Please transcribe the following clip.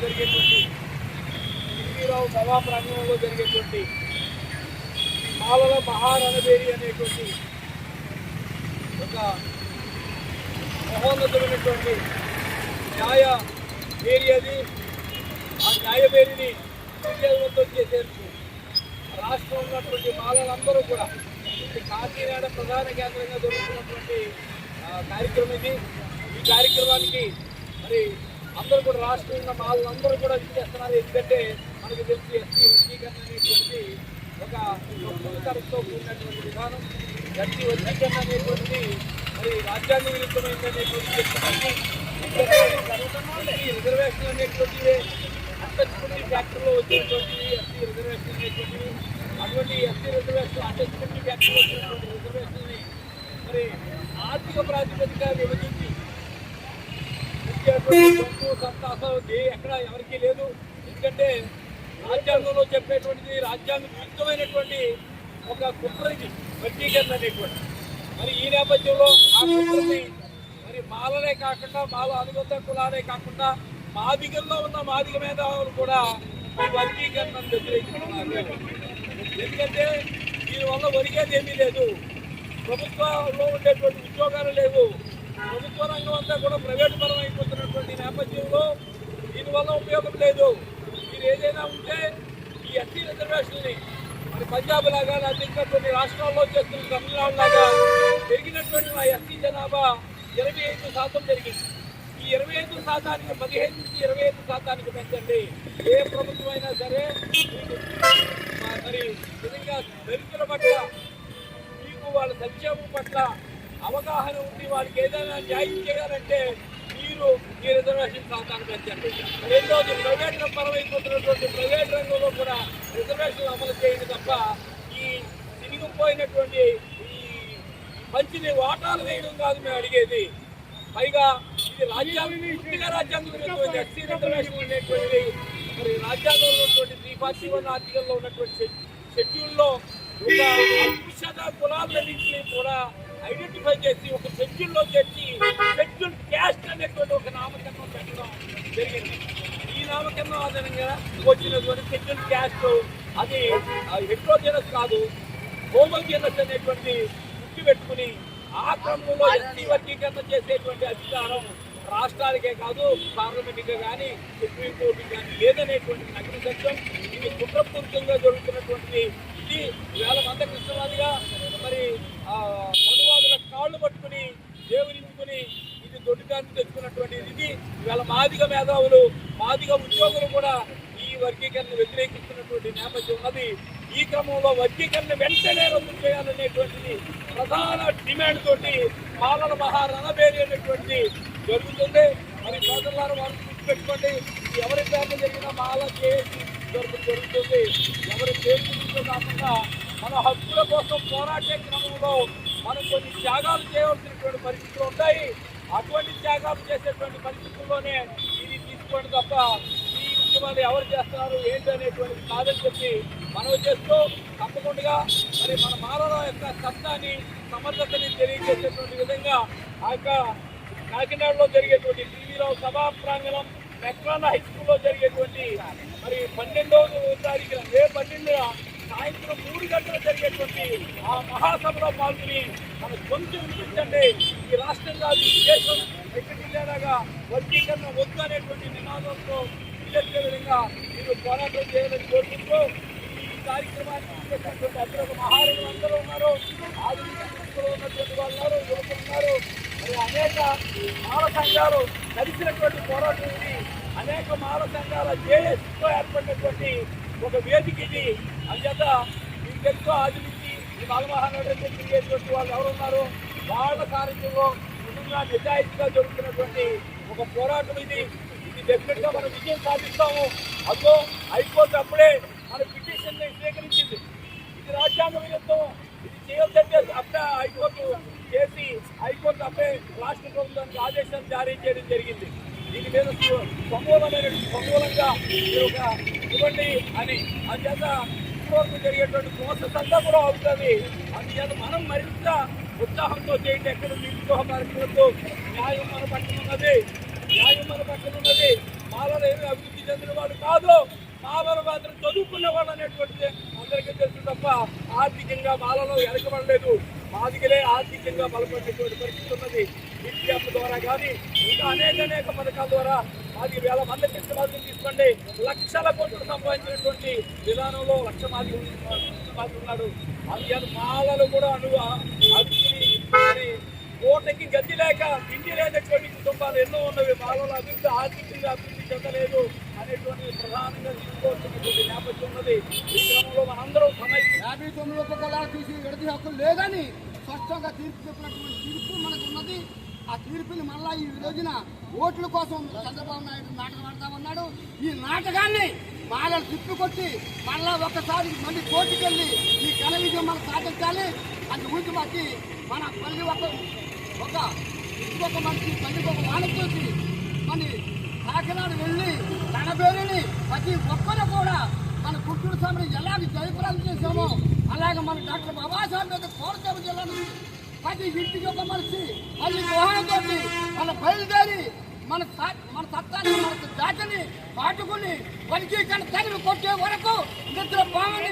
జరిగేటువంటి ఎన్టీరావు సభా ప్రాంగణంలో జరిగేటువంటి మాలల మహారణబేరి అనేటువంటి ఒక మహోన్నతమైనటువంటి న్యాయ బేరి అది ఆ న్యాయ బేరిని విజయవంతం చేసేందుకు రాష్ట్రంలో ఉన్నటువంటి మాలలందరూ కూడా కాకినాడ ప్రధాన కేంద్రంగా జరుగుతున్నటువంటి కార్యక్రమం ఇది. ఈ కార్యక్రమానికి మరి అందరూ కూడా రాష్ట్రంలో ఉన్న మాలందరూ కూడా చేస్తున్నారు. ఎందుకంటే మనకు తెలిసి ఎస్సీ వర్గీకరణ అనేటువంటి ఒక పుస్తకంతో కూడినటువంటి విధానం. ఎస్సీ వర్గీకరణ అనేటువంటి మరి రాజ్యాంగ విరుద్ధమైనటువంటి చెప్తున్నాము రిజర్వేషన్ అనేటువంటివి అట్టచ్చుకుంటి ఫ్యాక్టరీలో వచ్చేటువంటివి ఎస్సీ రిజర్వేషన్ అనేటువంటివి అటువంటి ఎస్సీ రిజర్వేషన్ అట్టచ్చుకుంటి రిజర్వేషన్ని మరి ఆర్థిక ప్రాతిపదిక విభజించి సంతాసం అసలు ఏ- ఎక్కడ ఎవరికీ లేదు. ఎందుకంటే రాజ్యాంగంలో చెప్పేటువంటిది రాజ్యాంగ విరుద్ధమైనటువంటి ఒక కుట్రకి వర్గీకరణ అనేటువంటి మరి ఈ నేపథ్యంలో ఆ కుట్రని మరి మాలనే కాకుండా మాల అనుబంధ కులాలే కాకుండా మాదిగల్లో ఉన్న మాదిగ మేధావులు కూడా ఈ వర్గీకరణను వ్యతిరేకిస్తున్నారు. ఎందుకంటే దీనివల్ల ఒరిగేది ఏమీ లేదు. ప్రభుత్వంలో ఉండేటువంటి ఉద్యోగాలు లేవు. ప్రభుత్వ రంగం అంతా కూడా ప్రైవేట్ పరం అయిపోతున్నటువంటి నేపథ్యంలో దీనివల్ల ఉపయోగం లేదు. మీరు ఏదైనా ఉంటే ఈ ఎస్సీ రిజర్వేషన్ని మరి పంజాబ్ లాగా లేకపోతే ఇంకా కొన్ని రాష్ట్రాల్లో చేస్తున్న తమిళనాడు లాగా పెరిగినటువంటి మా ఎస్సీ జనాభా ఇరవై ఐదు శాతం పెరిగింది. ఈ ఇరవై ఐదు శాతానికి పదిహేను నుంచి ఇరవై ఐదు శాతానికి పెంచండి. ఏ ప్రభుత్వం అయినా సరే మరి నిజంగా దళితుల పట్ల మీకు వాళ్ళ సంక్షేమం పట్ల అవగాహన ఉండి వాళ్ళకి ఏదైనా న్యాయం చేయాలంటే మీరు ఈ రిజర్వేషన్ సాధారణ పెంచండి రెండోది ప్రైవేట్ పరమైపోతున్నటువంటి ప్రైవేట్ రంగంలో కూడా రిజర్వేషన్ అమలు చేయండి తప్ప ఈ తిరిగిపోయినటువంటి ఈ మంచిని వాటాలు వేయడం కాదు మేము అడిగేది. పైగా ఇది రాజ్యాంగం పూర్తిగా రాజ్యాంగం ఎస్సీ రిజర్వేషన్ అనేటువంటిది ఫార్టీ వన్ ఆర్టికల్లో ఉన్నటువంటి షెడ్యూల్లో ఒక అక్షత కులాలన్నింటినీ కూడా ఐడెంటిఫై చేసి ఒక షెడ్యూల్లో చేర్చి షెడ్యూల్ క్యాస్ట్ అనేటువంటి ఒక నామకరణం పెట్టడం జరిగింది. ఈ నామకరణం ఆధారంగా వచ్చినటువంటి షెడ్యూల్ క్యాస్ట్ అది హెట్రోజనస్ కాదు హోమోజినస్ అనేటువంటి గుర్తు పెట్టుకుని ఆ క్రమంలో ఎస్సీ వర్గీకరణ చేసేటువంటి అధికారం రాష్ట్రాలకే కాదు పార్లమెంట్కే కానీ సుప్రీంకోర్టుకి కానీ లేదనేటువంటి నగ్న సత్యం ఇది కుట్రపూరితంగా జరుగుతున్నటువంటి ఇది వేల మంద కృష్ణవాదిగా మరి మనువాదుల కాళ్ళు పట్టుకుని దేవునించుకుని ఇది దొడ్డుకాన్ని తెచ్చుకున్నటువంటి ఇది ఇవాళ మాదిగ మేధావులు మాదిగ ఉద్యోగులు కూడా ఈ వర్గీకరణ వ్యతిరేకిస్తున్నటువంటి నేపథ్యం ఉన్నది. ఈ క్రమంలో వర్గీకరణ వెంటనే రద్దు చేయాలనేటువంటిది ప్రధాన డిమాండ్ తోటి పాలన మహారణబేరి అనేటువంటి జరుగుతుంది. మరి సోదరులారు వారు గుర్తుపెట్టుకోండి ఎవరి పేర్లు జరిగినా మాల చేసి జరుగు జరుగుతుంది ఎవరు పేరు కాకుండా మన హక్కుల కోసం పోరాటే క్రమంలో మనం కొన్ని త్యాగాలు చేయవలసినటువంటి పరిస్థితులు ఉంటాయి. అటువంటి త్యాగాలు చేసేటువంటి పరిస్థితుల్లోనే ఇది తీసుకోండి తప్ప ఈ ఉద్యమాలు ఎవరు చేస్తున్నారు ఏంటి అనేటువంటిది కాదని చెప్పి మనవి చేస్తూ తప్పకుండా మరి మన మానవ యొక్క సత్తాన్ని సమర్థతని తెలియజేసేటువంటి విధంగా ఆ యొక్క కాకినాడలో జరిగేటువంటి టీవీలో సభా ప్రాంగణం మెక్రాన్ హై స్కూల్లో జరిగేటువంటి మరి పన్నెండవ తారీఖున మే పన్నెండున సాయంత్రం మూడు గంటలు జరిగేటువంటి ఆ మహాసభలో పాల్గొని మన కొంచెం వినిపించండి ఈ రాష్ట్రం కాదు ఈ దేశం ఎక్కడిలాగా వర్గీకరణ వద్దు అనేటువంటి నినాదంతో పిల్లెత్తే విధంగా మీరు పోరాటం చేయాలని కోరుకుంటూ ఈ కార్యక్రమాన్ని చేసినటువంటి అందరూ ఒక మహారాజులు అందరూ ఉన్నారు ఆధునిక స్థితిలో ఉన్నటువంటి వాళ్ళు ఉన్నారు యువకులు ఉన్నారు. మరి అనేక బాల సంఘాలు కలిసినటువంటి పోరాటం ఇది. అనేక మాల సంఘాల జేఎస్తో ఏర్పడినటువంటి ఒక వేదిక ఇది. అందుచేత మీకు తెలుసు ఆది నుంచి ఈ బాలమహానాడు తిరిగేటువంటి వాళ్ళు ఎవరున్నారు వాళ్ళ కార్యక్రమంలో నిజంగా నిజాయితీగా జరుగుతున్నటువంటి ఒక పోరాటం ఇది. ఇది డెఫినెట్గా మనం విజయం సాధిస్తాము. అందులో హైకోర్టు అప్పుడే మన పిటిషన్ని స్వీకరించింది. ఇది రాజ్యాంగ విరుద్ధం. ఇది చేయొద్దంటే అప్పుడే హైకోర్టు చేసి హైకోర్టు అప్పుడే రాష్ట్ర ప్రభుత్వానికి ఆదేశాలు జారీ చేయడం జరిగింది. దీని మీద సమూలమైన సమూలంగా మీరు ఒక ఇవ్వండి అని. అందుచేత ఇప్పటివరకు జరిగేటువంటి ప్రాసెస్ అంతా కూడా అవుతుంది. అందుచేత మనం మరింత ఉత్సాహంతో చేయండి. ఎక్కడ నిరుద్యోగ కార్యక్రమంతో న్యాయం మన పక్కన ఉన్నది? న్యాయం మన పక్కన ఉన్నది? మాలలో ఏమి అభివృద్ధి చెందిన వాడు కాదు. మాలలో మాత్రం చదువుకున్న వాడు అనేటువంటిది అందరికీ తెలుసు తప్ప ఆర్థికంగా మాలలో వెనకబడలేదు మాదిగలే ఆర్థికంగా బలపడేటువంటి పరిస్థితి ఉన్నది. విద్యాప్ ద్వారా కానీ ఇంకా అనేక అనేక పథకాల ద్వారా మాది వేల మంది పెద్ద తీసుకోండి. లక్షల కోట్లు సంపాదించినటువంటి విధానంలో లక్ష మాది ఉన్నాడు. అందుకని మాలలు కూడా అను అభివృద్ధి కోటకి గతి లేక తిండి లేనటువంటి కుటుంబాలు ఎన్నో ఉన్నవి మాలలో అభివృద్ధి ఆర్థికంగా అభివృద్ధి చెందలేదు అనేటువంటి ప్రధానంగా తీసుకోవాల్సినటువంటి నేపథ్యం ఉన్నది. ఈ క్రమంలో మనందరం సమైక్య యాభై తొమ్మిది ఒక్కొక్కలా తీసి విడతి హక్కు లేదని స్పష్టంగా తీర్పు చెప్పినటువంటి తీర్పు మనకు ఉన్నది ఆ తీర్పుని మళ్ళా ఈ రోజున ఓట్ల కోసం చంద్రబాబు నాయుడు నాటకం ఆడతా ఉన్నాడు. ఈ నాటకాన్ని మాలలు తిప్పికొట్టి మళ్ళా ఒక్కసారి మళ్ళీ కోర్టుకెళ్ళి ఈ ఘన విజయం మనం సాధించాలి. అది ఊరికి బట్టి మన మళ్ళీ ఒక ఒక ఇంకొక మనిషి మళ్ళీ ఒక వానతోటి మన కాకినాడ వెళ్ళి తన పేరుని ప్రతి ఒక్కరు కూడా మన కుట్టుడు స్వామిని ఎలాగ జయప్రదం చేశామో అలాగే మన డాక్టర్ బాబాసాహెబ్ మీద కోనసీమ జిల్లా నుంచి ప్రతి ఇంటికి ఒక మనిషి మళ్ళీ మోహనంతో మన బయలుదేరి మన మన సత్తాన్ని మన జాతిని పాటుకుని వర్గీకరణ తగిన కొట్టే వరకు నిద్ర బాగుంది